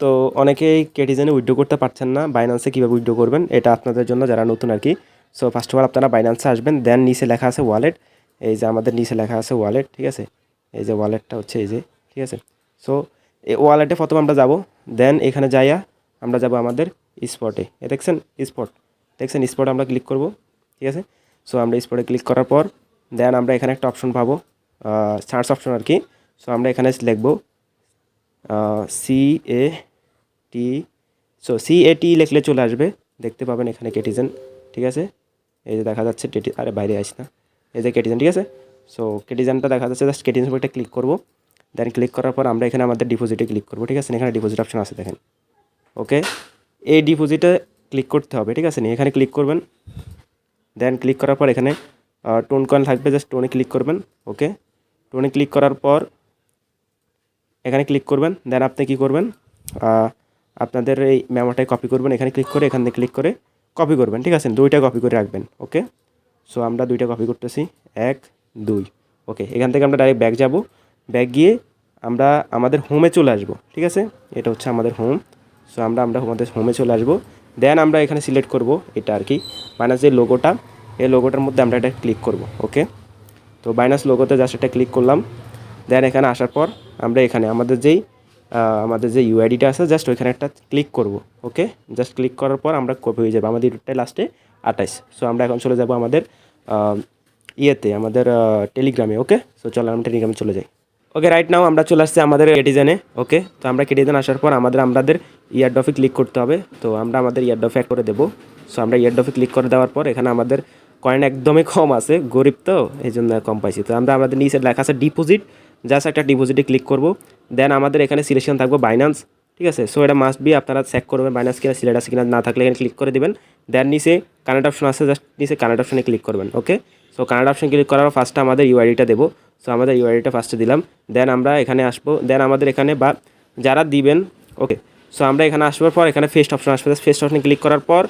তো অনেকেই কেটিজেনে উইড্রো করতে পারছেন না বাইন্যান্সে কীভাবে উইড্রো করবেন, এটা আপনাদের জন্য যারা নতুন আর কি। সো ফার্স্ট অফ অল আপনারা বাইন্যান্সে আসবেন দেন নিচে লেখা আছে ওয়ালেট এই যে আমাদের নিচে লেখা আছে ওয়ালেট ঠিক আছে? এই যে ওয়ালেটটা হচ্ছে এই যে, ঠিক আছে? সো এই ওয়ালেটে প্রথমে আমরা যাব দেন এখানে যাইয়া আমরা যাব আমাদের স্পটে এ। দেখছেন? স্পট দেখছেন? স্পটে আমরা ক্লিক করব, ঠিক আছে? সো আমরা স্পটে ক্লিক করার পর দেন আমরা এখানে একটা অপশন পাবো সার্চ অপশন আর কি। সো আমরা এখানে লিখব C A T so C A T লিখলে চলে আসবে। দেখতে পাবেন এখানে কেটিজেন, ঠিক আছে? এই যে দেখা যাচ্ছে টেটি আরে বাইরে আসি না। এই যে কেটিজেন, ঠিক আছে? সো কেটিজেনটা দেখা যাচ্ছে জাস্ট কেটিজেন একটা ক্লিক করব। দেন ক্লিক করার পর আমরা এখানে আমাদের ডিপোজিটে ক্লিক করব, ঠিক আছে? এখানে ডিপোজিট অপশন আছে, দেখেন। ওকে এই ডিপোজিটে ক্লিক করতে হবে, ঠিক আছে? নি এখানে ক্লিক করবেন। দেন ক্লিক করার পর এখানে টোন কয়েন থাকবে জাস্ট টোনে ক্লিক করবেন। ওকে টোনে ক্লিক করার পর এখানে ক্লিক করবেন দেন আপনি কি করবেন? আপনাদের এই মেমোটাই কপি করবেন, এখানে ক্লিক করে, এখান থেকে ক্লিক করে কপি করবেন, ঠিক আছে? দুইটা কপি করে রাখবেন ওকে সো আমরা দুইটা কপি করতেছি, এক, দুই ওকে এখান থেকে আমরা ডাইরেক্ট ব্যাগ যাব ব্যাগ গিয়ে আমরা আমাদের হোমে চলে আসব, ঠিক আছে? এটা হচ্ছে আমাদের হোম সো আমরা আমরা আমাদের হোমে চলে আসব দেন আমরা এখানে সিলেক্ট করব এটা আর কি মানে যে লোগোটা এই লোগোটার মধ্যে আমরা এটা ক্লিক করব ওকে তো বাইনাস লোগোতে জাস্ট এটা ক্লিক করলাম দেন এখানে আসার পর আমরা এখানে আমাদের যেই আমাদের যে ইউআইডিটা আছে জাস্ট ওইখানে একটা ক্লিক করব ওকে জাস্ট ক্লিক করার পর আমরা কপি হয়ে যাবে, আমাদের ইউটাই লাস্টে আঠাইশ। সো আমরা এখন চলে যাব আমাদের ইয়েতে, আমাদের টেলিগ্রামে ওকে সো চলো আমরা টেলিগ্রামে চলে যাই। ওকে রাইট নাও আমরা চলে আসছি আমাদের কেটিজেনে ওকে তো আমরা কেটিজেন আসার পর আমাদের আমাদের ইয়ার ইয়ারডফে ক্লিক করতে হবে। তো আমরা আমাদের ইয়ার ইয়ারডফে অ্যাড করে দেবো। সো আমরা ইয়ার ইয়ারডফে ক্লিক করে দেওয়ার পর এখানে আমাদের কয়েন একদমই কম আছে, গরিব তো এই জন্য কম পাইছি। তো আমরা আমাদের নিচে লেখা আছে ডিপোজিট জাস্ট একটা ডিপোজিটে ক্লিক করব। দেন আমাদের এখানে সিলেকশন থাকবে বাইন্যান্স ঠিক আছে? সো এটা মাস্ট বি আপনারা চেক করবেন বাইন্যান্স কিনা সিলেট আছে কিনা, না থাকলে এখানে ক্লিক করে দেবেন। দেন নিচে কানেক্ট অপশন আছে জাস্ট নিচে কানেক্ট অপশনে ক্লিক করবেন okay so connect option click করার ফার্স্টে আমাদের ইউআইডিটা দেবো। সো আমাদের ইউআইডিটা ফার্স্টে দিলাম। দেন আমরা এখানে আসব। দেন আমাদের এখানে বা যারা দিবেন ওকে সো আমরা এখানে আসবার পর এখানে ফেস্ট অপশন আসবে। ফেস্ট অপশনে ক্লিক করার পর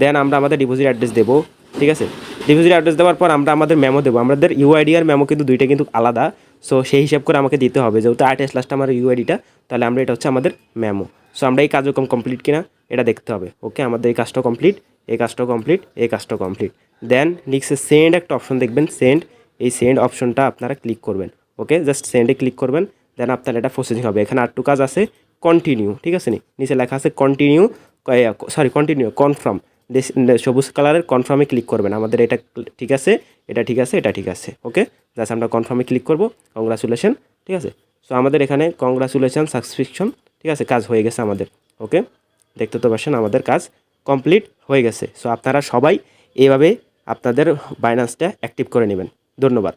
দেন আমরা আমাদের ডিপোজিট অ্যাড্রেস দেবো। ঠিক আছে? ডিপোজিট অ্যাড্রেস দেওয়ার পর আমরা আমাদের মেমো দেবো। আমাদের ইউআইডি আর মেমো কিন্তু দুইটা কিন্তু আলাদা। সো সেই হিসাব করে আমাকে দিতে হবে। যেহেতু আট এস লাস্ট আমার ইউআইডিটা তাহলে আমরা এটা হচ্ছে আমাদের মেমো সো আমরা এই কার্যক্রম কমপ্লিট কিনা, এটা দেখতে হবে। ওকে আমাদের এই কাজটা কমপ্লিট এই কাজটা কমপ্লিট এই কাজটা কমপ্লিট দেন নিক্সে সেন্ড একটা অপশন দেখবেন। সেন্ড এই সেন্ড অপশনটা আপনারা ক্লিক করবেন। ওকে জাস্ট সেন্ডে ক্লিক করবেন। দেন আপনার এটা প্রসেসিং হবে। এখানে আটটু কাজ আছে। কন্টিনিউ ঠিক আছে নি? নিচে লেখা আছে কন্টিনিউ সরি কন্টিনিউ কনফার্ম সবুজ কালারের কনফার্মে ক্লিক করবেন। আমাদের এটা ঠিক আছে, এটা ঠিক আছে, এটা ঠিক আছে ওকে জাস্ট আমরা কনফার্মে ক্লিক করব কংগ্রাচুলেশন ঠিক আছে? সো আমাদের এখানে কংগ্রাচুলেশন সাবস্ক্রিপশন ঠিক আছে, কাজ হয়ে গেছে আমাদের ওকে দেখতে তো পাচ্ছেন, আমাদের কাজ কমপ্লিট হয়ে গেছে। সো আপনারা সবাই এইভাবে আপনাদের বাইন্যান্সটা অ্যাক্টিভ করে নেবেন। ধন্যবাদ।